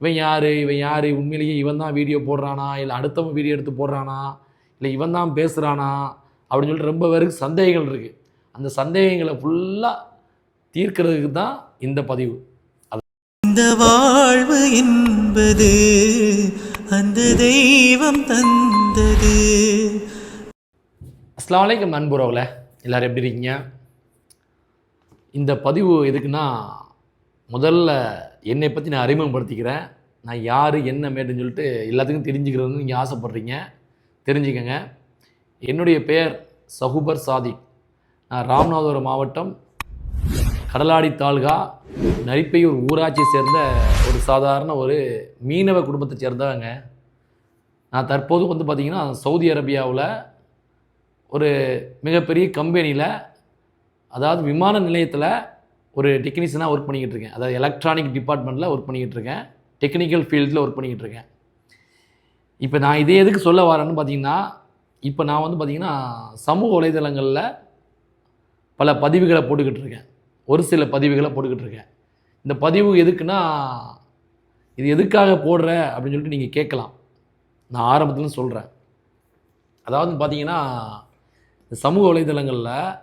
இவன் யார்? இவன் யார்? உண்மையிலேயே இவன் தான் வீடியோ போடுறானா? இல்லை அடுத்தவன் வீடியோ எடுத்து போடுறானா? இல்லை இவன் தான் பேசுகிறானா அப்படின்னு சொல்லிட்டு ரொம்ப பேருக்கு சந்தேகங்கள் இருக்குது அந்த சந்தேகங்களை ஃபுல்லாக தீர்க்கிறதுக்கு தான் இந்த பதிவு. இந்த வாழ்வு என்பது அந்த தெய்வம் தந்தது. அஸ்லாம் வலைக்கம் நண்புறவில் எல்லோரும் எப்படி இருக்கீங்க? இந்த பதிவு எதுக்குன்னா முதல்ல என்னை பற்றி நான் அறிமுகப்படுத்திக்கிறேன். நான் யார் என்ன மேட்டுன்னு சொல்லிட்டு எல்லாத்துக்கும் தெரிஞ்சுக்கிறதுன்னு நீங்கள் ஆசைப்பட்றீங்க. தெரிஞ்சுக்கங்க. என்னுடைய பெயர் சகுபர் சாதிக். நான் ராமநாதபுரம் மாவட்டம் கடலாடி தாலுகா நரிப்பையூர் ஊராட்சியை சேர்ந்த ஒரு சாதாரண ஒரு மீனவ குடும்பத்தை சேர்ந்தவங்க. நான் தற்போது வந்து பார்த்திங்கன்னா சவுதி அரேபியாவில் ஒரு மிகப்பெரிய கம்பெனியில் அதாவது விமான நிலையத்தில் ஒரு டெக்னீஷியனாக ஒர்க் பண்ணிக்கிட்டு இருக்கேன் அதாவது எலக்ட்ரானிக் டிபார்ட்மெண்ட்டில் ஒர்க் பண்ணிக்கிட்டு இருக்கேன் டெக்னிக்கல் ஃபீல்டில் ஒர்க் பண்ணிக்கிட்டு இருக்கேன் இப்போ நான் இதே எதுக்கு சொல்ல வரேன்னு பார்த்தீங்கன்னா இப்போ நான் வந்து பார்த்திங்கன்னா சமூக வலைதளங்களில் பல பதிவுகளை போட்டுக்கிட்டு இருக்கேன் ஒரு சில பதிவுகளை போட்டுக்கிட்டு இருக்கேன் இந்த பதிவு எதுக்குன்னா இது எதுக்காக போடுற அப்படின்னு சொல்லிட்டு நீங்கள் கேட்கலாம். நான் ஆரம்பத்துலேருந்து சொல்கிறேன் அதாவது பார்த்தீங்கன்னா இந்த சமூக வலைதளங்களில்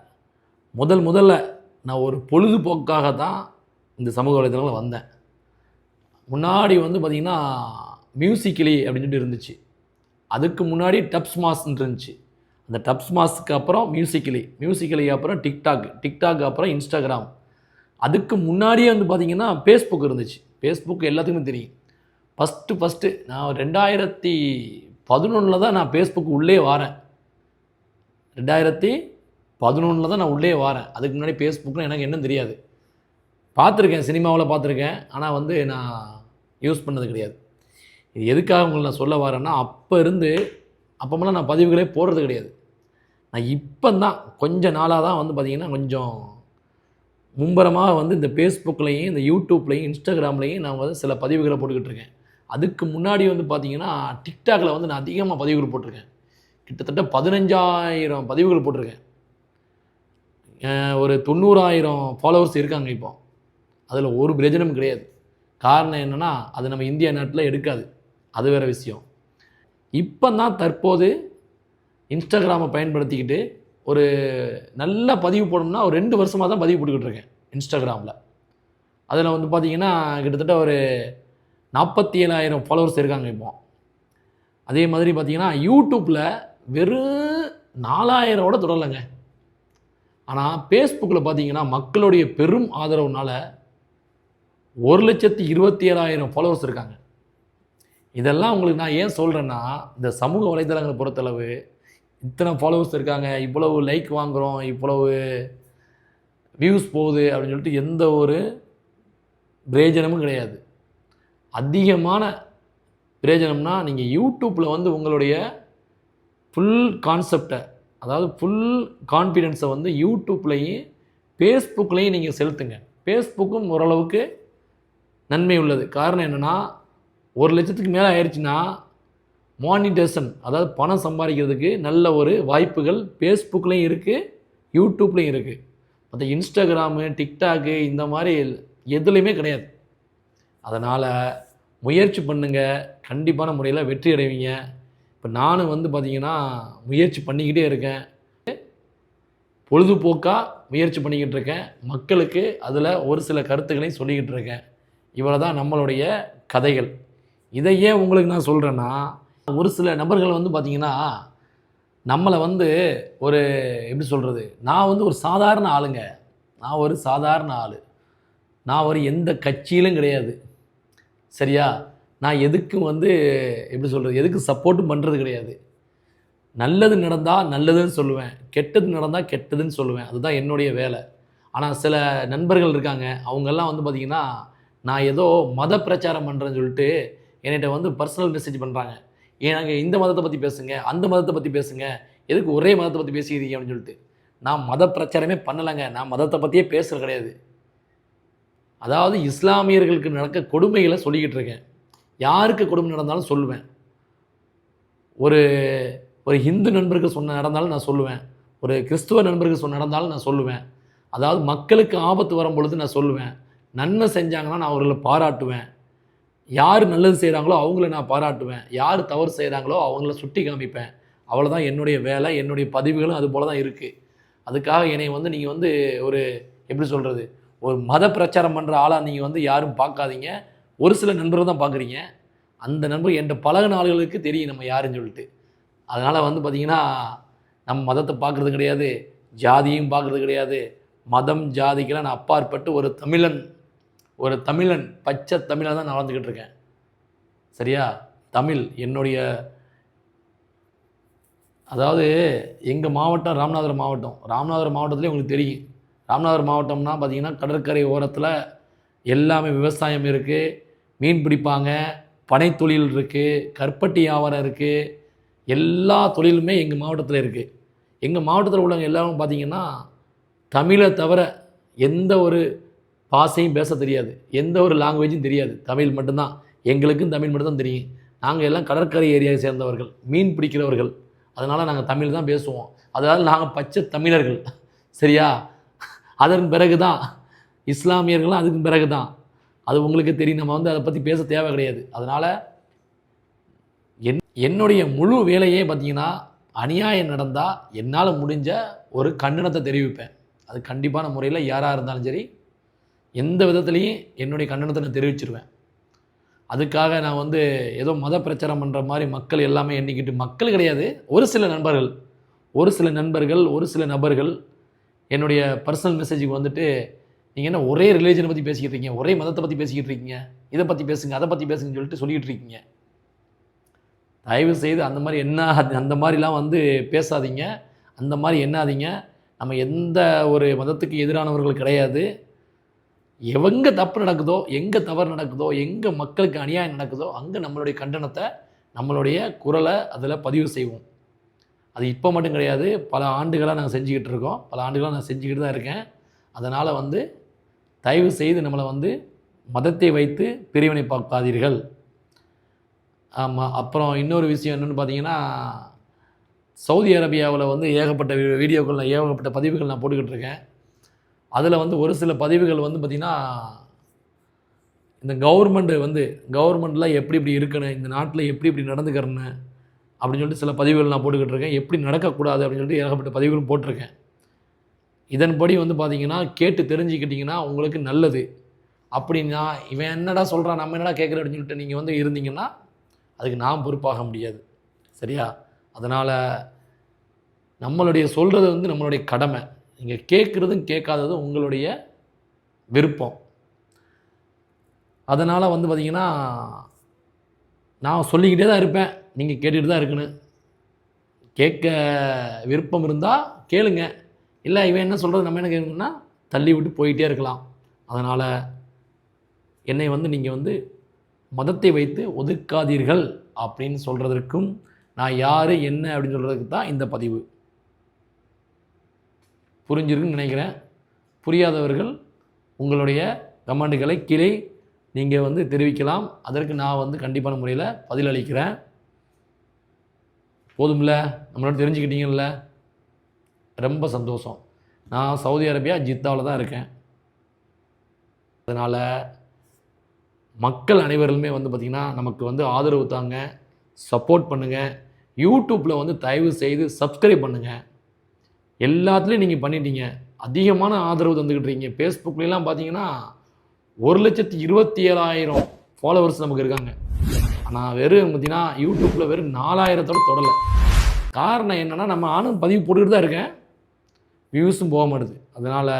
முதல் முதல்ல நான் ஒரு பொழுதுபோக்காக தான் இந்த சமூக வலைதளங்களில் வந்தேன். முன்னாடி வந்து பார்த்திங்கன்னா மியூசிக்கலி அப்படின்னு சொல்லிட்டு இருந்துச்சு. அதுக்கு முன்னாடி டப்ஸ் மாஸ்ன்னு இருந்துச்சு. அந்த டப்ஸ் மாஸ்க்கு அப்புறம் மியூசிக்கலி மியூசிக்கலி அப்புறம் டிக்டாக் டிக்டாக் அப்புறம் இன்ஸ்டாகிராம் அதுக்கு முன்னாடியே வந்து பார்த்திங்கன்னா ஃபேஸ்புக் இருந்துச்சு. ஃபேஸ்புக் எல்லாத்துக்குமே தெரியும். ஃபஸ்ட்டு ஃபஸ்ட்டு நான் ரெண்டாயிரத்தி பதினொன்றில் தான் நான் ஃபேஸ்புக் உள்ளே வரேன். ரெண்டாயிரத்தி பதினொன்றில் தான் நான் உள்ளே வரேன். அதுக்கு முன்னாடி ஃபேஸ்புக்கில் எனக்கு என்ன தெரியாது. பார்த்துருக்கேன் சினிமாவில் பார்த்துருக்கேன். ஆனால் வந்து நான் யூஸ் பண்ணது கிடையாது. இது எதுக்காக உங்களை நான் சொல்ல வரேன்னா அப்போ இருந்து அப்போமெல்லாம் நான் பதிவுகளே போடுறது கிடையாது. நான் இப்போ தான் கொஞ்ச நாளாக தான் வந்து பார்த்திங்கன்னா கொஞ்சம் மும்பரமாக வந்து இந்த ஃபேஸ்புக்லேயும் இந்த யூடியூப்லேயும் இன்ஸ்டாகிராம்லேயும் நான் வந்து சில பதிவுகளை போட்டுக்கிட்டு இருக்கேன். அதுக்கு முன்னாடி வந்து பார்த்திங்கன்னா டிக்டாக்கில் வந்து நான் அதிகமாக பதிவுகள் போட்டிருக்கேன். கிட்டத்தட்ட பதினஞ்சாயிரம் பதிவுகள் போட்டிருக்கேன். ஒரு தொண்ணூறாயிரம் ஃபாலோவர்ஸ் இருக்காங்க இப்போ. அதில் ஒரு பிரயோஜனமும் கிடையாது. காரணம் என்னென்னா அது நம்ம இந்தியா நாட்டில் எடுக்காது. அது வேறு விஷயம். இப்போ தான் தற்போது இன்ஸ்டாகிராமை பயன்படுத்திக்கிட்டு ஒரு நல்ல பதிவு போடணும்னா ஒரு ரெண்டு வருஷமாக தான் பதிவு போட்டுக்கிட்டு இருக்கேன் இன்ஸ்டாகிராமில் அதில் வந்து பார்த்திங்கன்னா கிட்டத்தட்ட ஒரு நாற்பத்தி ஏழாயிரம் ஃபாலோவர்ஸ் இருக்காங்க இப்போ. அதே மாதிரி பார்த்திங்கன்னா யூடியூப்பில் வெறும் நாலாயிரம் விட தொடரலைங்க. ஆனால் ஃபேஸ்புக்கில் பார்த்தீங்கன்னா மக்களுடைய பெரும் ஆதரவுனால ஒரு லட்சத்தி இருபத்தி ஏழாயிரம் ஃபாலோவர்ஸ் இருக்காங்க. இதெல்லாம் உங்களுக்கு நான் ஏன் சொல்கிறேன்னா இந்த சமூக வலைதளங்களை பொறுத்தளவு இத்தனை ஃபாலோவர்ஸ் இருக்காங்க இவ்வளவு லைக் வாங்குகிறோம் இவ்வளவு வியூஸ் போகுது அப்படின்னு சொல்லிட்டு எந்த ஒரு பிரயோஜனமும் கிடையாது. அதிகமான பிரயோஜனம்னா நீங்கள் யூடியூப்பில் வந்து உங்களுடைய ஃபுல் கான்செப்டை அதாவது ஃபுல் கான்ஃபிடென்ஸை வந்து யூடியூப்லேயும் ஃபேஸ்புக்லேயும் நீங்கள் செலுத்துங்க. ஃபேஸ்புக்கும் ஓரளவுக்கு நன்மை உள்ளது. காரணம் என்னென்னா ஒரு லட்சத்துக்கு மேலே ஆயிடுச்சுன்னா மானிட்டேஷன் அதாவது பணம் சம்பாதிக்கிறதுக்கு நல்ல ஒரு வாய்ப்புகள் ஃபேஸ்புக்லேயும் இருக்குது யூடியூப்லேயும் இருக்குது மற்ற இன்ஸ்டாகிராமு டிக்டாக்கு இந்த மாதிரி எதுலேயுமே கிடையாது. அதனால் முயற்சி பண்ணுங்கள் கண்டிப்பான முறையில் வெற்றி அடைவீங்க. இப்போ நானும் வந்து பார்த்திங்கன்னா முயற்சி பண்ணிக்கிட்டே இருக்கேன். பொழுதுபோக்காக முயற்சி பண்ணிக்கிட்டு இருக்கேன். மக்களுக்கு அதில் ஒரு சில கருத்துக்களையும் சொல்லிக்கிட்டு இருக்கேன். இவ்வளோ தான் நம்மளுடைய கதைகள். இதை ஏன் உங்களுக்கு நான் சொல்கிறேன்னா ஒரு சில நபர்கள் வந்து பார்த்திங்கன்னா நம்மளை வந்து ஒரு எப்படி சொல்கிறது நான் வந்து ஒரு சாதாரண ஆளுங்க. நான் ஒரு சாதாரண ஆள். நான் ஒரு எந்த கட்சியிலும் கிடையாது. சரியா? நான் எதுக்கும் வந்து எப்படி சொல்கிறது எதுக்கு சப்போர்ட்டும் பண்ணுறது கிடையாது. நல்லது நடந்தால் நல்லதுன்னு சொல்லுவேன். கெட்டது நடந்தால் கெட்டதுன்னு சொல்லுவேன். அதுதான் என்னுடைய வேலை. ஆனால் சில நண்பர்கள் இருக்காங்க. அவங்கெல்லாம் வந்து பார்த்திங்கன்னா நான் ஏதோ மத பிரச்சாரம் பண்ணுறேன்னு சொல்லிட்டு என்கிட்ட வந்து பர்சனல் மெசேஜ் பண்ணுறாங்க எனக்கு இந்த மதத்தை பற்றி பேசுங்க அந்த மதத்தை பற்றி பேசுங்க. எதுக்கு ஒரே மதத்தை பற்றி பேசிக்கிறீங்க? அப்படின்னு சொல்லிட்டு. நான் மத பிரச்சாரமே பண்ணலைங்க. நான் மதத்தை பற்றியே பேசுகிறது கிடையாது. அதாவது இஸ்லாமியர்களுக்கு நடக்க கொடுமைகளை சொல்லிக்கிட்டு இருக்கேன். யாருக்கு கொடுமை நடந்தாலும் சொல்லுவேன். ஒரு ஒரு ஹிந்து நண்பருக்கு சொன்ன நடந்தாலும் நான் சொல்லுவேன். ஒரு கிறிஸ்துவ நண்பருக்கு சொன்ன நடந்தாலும் நான் சொல்லுவேன். அதாவது மக்களுக்கு ஆபத்து வரும் பொழுது நான் சொல்லுவேன். நன்மை செஞ்சாங்கன்னா நான் அவர்களை பாராட்டுவேன். யார் நல்லது செய்கிறாங்களோ அவங்கள நான் பாராட்டுவேன். யார் தவறு செய்கிறாங்களோ அவங்கள சுட்டி காமிப்பேன். அவ்வளோதான் என்னுடைய வேலை என்னுடைய பதிவுகளும் அது போல தான் இருக்குது அதுக்காக என்னை வந்து நீங்கள் வந்து ஒரு எப்படி சொல்கிறது ஒரு மத பிரச்சாரம் பண்ணுற ஆளாக நீங்கள் வந்து யாரும் பார்க்காதீங்க. ஒரு சில நண்பர்கள் தான் பார்க்குறீங்க. அந்த நண்பர் என்கிட்ட பழக நாள்களுக்கு தெரியும் நம்ம யாருன்னு சொல்லிட்டு. அதனால் வந்து பார்த்திங்கன்னா நம்ம மதத்தை பார்க்குறது கிடையாது ஜாதியும் பார்க்குறது கிடையாது. மதம் ஜாதிக்கெல்லாம் நான் அப்பாற்பட்டு ஒரு தமிழன் ஒரு தமிழன் பச்சை தமிழாக தான் நான் இருக்கேன். சரியா? தமிழ் என்னுடைய அதாவது எங்கள் மாவட்டம் ராமநாதபுரம் மாவட்டம். ராமநாதபுரம் மாவட்டத்துலேயே உங்களுக்கு தெரியும். ராமநாதபுரம் மாவட்டம்னா பார்த்தீங்கன்னா கடற்கரை ஓரத்தில் எல்லாமே விவசாயம் இருக்குது மீன் பிடிப்பாங்க பனைத்தொழில் இருக்குது கற்பட்டி வியாபாரம் இருக்குது எல்லா தொழிலுமே எங்கள் மாவட்டத்தில் இருக்குது எங்கள் மாவட்டத்தில் உள்ளவங்க எல்லாரும் பார்த்தீங்கன்னா தமிழை தவிர எந்த ஒரு பாஷையும் பேச தெரியாது. எந்த ஒரு லாங்குவேஜும் தெரியாது. தமிழ் மட்டும்தான். எங்களுக்கும் தமிழ் மட்டும்தான் தெரியும். நாங்கள் எல்லாம் கடற்கரை ஏரியாவை சேர்ந்தவர்கள் மீன் பிடிக்கிறவர்கள். அதனால் நாங்கள் தமிழ் தான் பேசுவோம். அதனால் நாங்கள் பச்சை தமிழர்கள். சரியா? அதன் பிறகு தான் இஸ்லாமியர்களும் அதுக்கு பிறகு தான் அது உங்களுக்கு தெரியும். நம்ம வந்து அதை பற்றி பேச தேவை கிடையாது. அதனால் என் என்னுடைய முழு வேலையே பார்த்தீங்கன்னா அநியாயம் நடந்தால் என்னால் முடிஞ்ச ஒரு கண்டனத்தை தெரிவிப்பேன். அது கண்டிப்பான முறையில் யாராக இருந்தாலும் சரி எந்த விதத்துலேயும் என்னுடைய கண்டனத்தை நான் தெரிவிச்சிருவேன். அதுக்காக நான் வந்து ஏதோ மத பிரச்சாரம் பண்ணுற மாதிரி மக்கள் எல்லாமே எண்ணிக்கிட்டு மக்கள் கிடையாது ஒரு சில நண்பர்கள் ஒரு சில நண்பர்கள் ஒரு சில நபர்கள் என்னுடைய பர்சனல் மெசேஜுக்கு வந்துட்டு நீங்கள் என்ன ஒரே ரிலீஜனை பற்றி பேசிக்கிட்டு இருக்கீங்க? ஒரே மதத்தை பற்றி பேசிக்கிட்டு இருக்கீங்க? இதை பற்றி பேசுங்க அதை பற்றி பேசுங்கன்னு சொல்லிட்டு சொல்லிக்கிட்டு இருக்கீங்க. தயவு செய்து அந்த மாதிரி என்ன அந்த மாதிரிலாம் வந்து பேசாதீங்க. அந்த மாதிரி எண்ணாதீங்க. நம்ம எந்த ஒரு மதத்துக்கு எதிரானவர்கள் கிடையாது. எவங்க தப்பு நடக்குதோ எங்கே தவறு நடக்குதோ எங்கே மக்களுக்கு அநியாயம் நடக்குதோ அங்கே நம்மளுடைய கண்டனத்தை நம்மளுடைய குரலை அதில் பதிவு செய்வோம். அது இப்போ மட்டும் கிடையாது. பல ஆண்டுகளாக நாங்கள் செஞ்சுக்கிட்டு இருக்கோம். பல ஆண்டுகளாக நான் செஞ்சுக்கிட்டு தான் இருக்கேன். அதனால் வந்து தயவு செய்து நம்மளை வந்து மதத்தை வைத்து பிரிவினை பார்க்காதீர்கள். ஆமாம் அப்புறம் இன்னொரு விஷயம் என்னென்னு பார்த்தீங்கன்னா சவுதி அரேபியாவில் வந்து ஏகப்பட்ட வீ- வீடியோக்கள் நான் ஏகப்பட்ட பதிவுகள் நான் போட்டுக்கிட்டு இருக்கேன். அதில் வந்து ஒரு சில பதிவுகள் வந்து பார்த்திங்கன்னா இந்த கவர்மெண்ட்டு வந்து கவர்மெண்ட்லாம் எப்படி இப்படி இருக்கணும் இந்த நாட்டில் எப்படி இப்படி நடந்துக்கிறேன்னு அப்படின்னு சொல்லிட்டு சில பதிவுகள் நான் போட்டுக்கிட்டு இருக்கேன். எப்படி நடக்கக்கூடாது அப்படின்னு சொல்லிட்டு ஏகப்பட்ட பதிவுகளும் போட்டிருக்கேன். இதன்படி வந்து பார்த்திங்கன்னா கேட்டு தெரிஞ்சுக்கிட்டிங்கன்னா உங்களுக்கு நல்லது. அப்படின்னா இவன் என்னடா சொல்கிறான் நம்ம என்னடா கேட்குற அப்படின்னு சொல்லிட்டு நீங்கள் வந்து இருந்தீங்கன்னா அதுக்கு நாம் பொறுப்பாக முடியாது. சரியா? அதனால் நம்மளுடைய சொல்கிறது வந்து நம்மளுடைய கடமை. நீங்கள் கேட்குறதும் கேட்காததும் உங்களுடைய விருப்பம். அதனால் வந்து பார்த்திங்கன்னா நான் சொல்லிக்கிட்டே தான் இருப்பேன். நீங்கள் கேட்டுக்கிட்டு தான் இருக்கணும். கேட்க விருப்பம் இருந்தால் கேளுங்கள் இல்லை இவன் என்ன சொல்கிறது நம்ம என்ன கேட்கணும்னா தள்ளி விட்டு போயிட்டே இருக்கலாம். அதனால் என்னை வந்து நீங்கள் வந்து மதத்தை வைத்து ஒதுக்காதீர்கள் அப்படின்னு சொல்கிறதற்கும் நான் யார் என்ன அப்படின்னு சொல்கிறதுக்கு தான் இந்த பதிவு. புரிஞ்சிருக்குன்னு நினைக்கிறேன். புரியாதவர்கள் உங்களுடைய கமெண்ட்டுகளை கீழே நீங்கள் வந்து தெரிவிக்கலாம். அதற்கு நான் வந்து கண்டிப்பான முறையில் பதிலளிக்கிறேன். போதும்ல? நம்மளோட தெரிஞ்சுக்கிட்டீங்கல்ல? ரொம்ப சந்தோஷம். நான் சவுதி அரேபியா ஜித்தாவில் தான் இருக்கேன். அதனால் மக்கள் அனைவருமே வந்து பார்த்திங்கன்னா நமக்கு வந்து ஆதரவு தாங்க சப்போர்ட் பண்ணுங்கள் யூடியூப்பில் வந்து தயவு செய்து சப்ஸ்கிரைப் பண்ணுங்கள் எல்லாத்துலேயும் நீங்கள் பண்ணிட்டீங்க. அதிகமான ஆதரவு தந்துக்கிட்டு இருக்கீங்க. ஃபேஸ்புக்லாம் பார்த்தீங்கன்னா ஒரு லட்சத்தி இருபத்தி ஏழாயிரம் ஃபாலோவர்ஸ் நமக்கு இருக்காங்க. ஆனால் வெறும் பார்த்தீங்கன்னா யூடியூப்பில் வெறும் நாலாயிரத்தோட தொடலை. காரணம் என்னென்னா நம்ம ஆணும் பதிவு போட்டுக்கிட்டு தான் இருக்கேன். வியூஸும் போக மாட்டுது அதனால்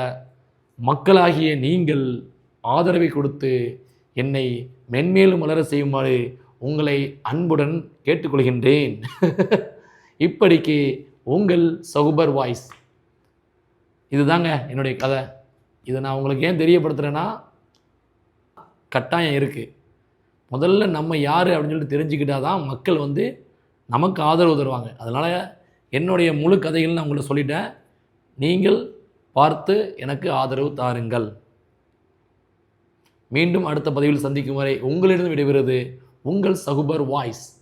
மக்களாகிய நீங்கள் ஆதரவை கொடுத்து என்னை மென்மேலும் மலர செய்யுமாறு உங்களை அன்புடன் கேட்டுக்கொள்கின்றேன். இப்படிக்கு உங்கள் சகுபர் வாய்ஸ். இதுதாங்க என்னுடைய கதை. இதை நான் உங்களுக்கு ஏன் தெரியப்படுத்துகிறேன்னா கட்டாயம் இருக்குது முதல்ல நம்ம யார் அப்படின்னு சொல்லிட்டு தெரிஞ்சுக்கிட்டால் தான் மக்கள் வந்து நமக்கு ஆதரவு தருவாங்க. அதனால் என்னுடைய முழு கதைகள் நான் உங்களை சொல்லிட்டேன். நீங்கள் பார்த்து எனக்கு ஆதரவு தாருங்கள். மீண்டும் அடுத்த பதிவில் சந்திக்கும் வரை உங்களிடம் விடைபெறுவது உங்கள் சகுபர் வாய்ஸ்.